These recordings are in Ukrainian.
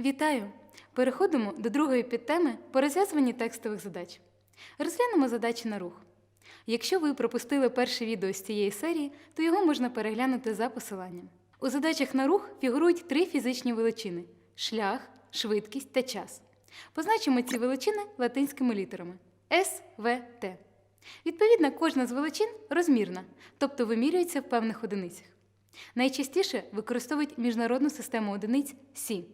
Вітаю! Переходимо до другої підтеми по розв'язуванні текстових задач. Розглянемо задачі на рух. Якщо ви пропустили перше відео з цієї серії, то його можна переглянути за посиланням. У задачах на рух фігурують три фізичні величини: шлях, швидкість та час. Позначимо ці величини латинськими літерами С, В, Т. Відповідно, кожна з величин розмірна, тобто вимірюється в певних одиницях. Найчастіше використовують міжнародну систему одиниць Сі.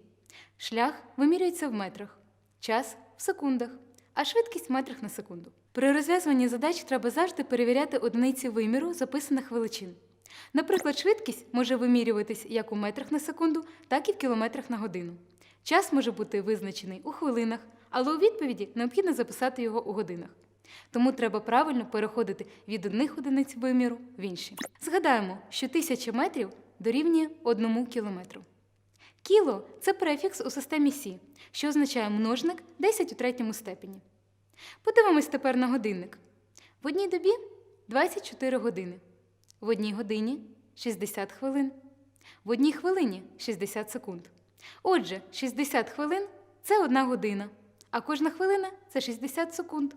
Шлях вимірюється в метрах, час в секундах, а швидкість в метрах на секунду. При розв'язуванні задач треба завжди перевіряти одиниці виміру записаних величин. Наприклад, швидкість може вимірюватись як у метрах на секунду, так і в кілометрах на годину. Час може бути визначений у хвилинах, але у відповіді необхідно записати його у годинах. Тому треба правильно переходити від одних одиниць виміру в інші. Згадаємо, що тисяча метрів дорівнює одному кілометру. Кіло це префікс у системі Сі, що означає множник 10 у третьому степені. Подивимось тепер на годинник. В одній добі 24 години, в одній годині 60 хвилин, в одній хвилині 60 секунд. Отже, 60 хвилин це одна година, а кожна хвилина це 60 секунд.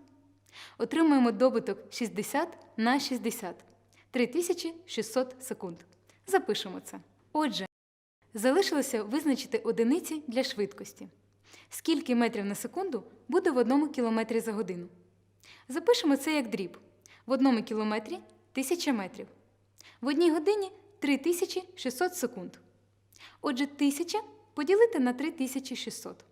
Отримуємо добуток 60 на 60 3600 секунд. Запишемо це. Отже, залишилося визначити одиниці для швидкості. Скільки метрів на секунду буде в одному кілометрі за годину? Запишемо це як дріб. В одному кілометрі 1000 метрів. В одній годині 3600 секунд. Отже, 1000 поділити на 3600.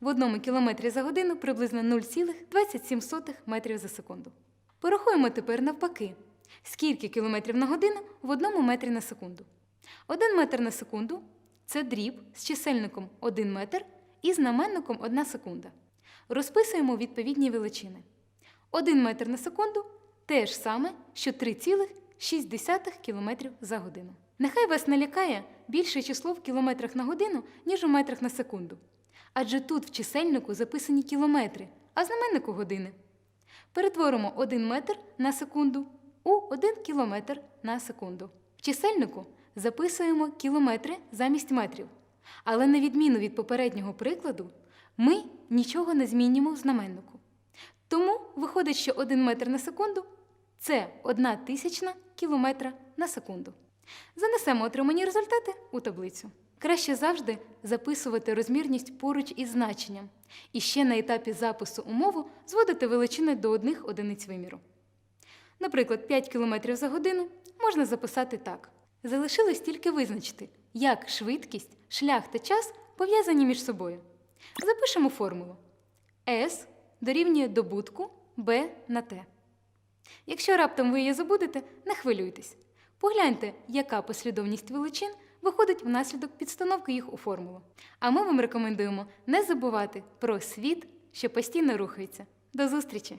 В одному кілометрі за годину приблизно 0,27 метрів за секунду. Порахуємо тепер навпаки, скільки кілометрів на годину в одному метрі на секунду. 1 метр на секунду це дріб з чисельником 1 метр і знаменником 1 секунда. Розписуємо відповідні величини. 1 метр на секунду те ж саме, що 3,6 км за годину. Нехай вас не лякає більше число в кілометрах на годину, ніж у метрах на секунду. Адже тут в чисельнику записані кілометри, а знаменнику години. Перетворимо 1 метр на секунду у 1 кілометр на секунду. В чисельнику записуємо кілометри замість метрів. Але на відміну від попереднього прикладу, ми нічого не змінюємо в знаменнику. Тому виходить, що 1 метр на секунду це 1 тисячна кілометра на секунду. Занесемо отримані результати у таблицю. Краще завжди записувати розмірність поруч із значенням. І ще на етапі запису умову зводити величини до одних одиниць виміру. Наприклад, 5 км за годину можна записати так. Залишилось тільки визначити, як швидкість, шлях та час пов'язані між собою. Запишемо формулу. S дорівнює добутку B на T. Якщо раптом ви її забудете, не хвилюйтесь. Погляньте, яка послідовність величин виходить внаслідок підстановки їх у формулу. А ми вам рекомендуємо не забувати про світ, що постійно рухається. До зустрічі!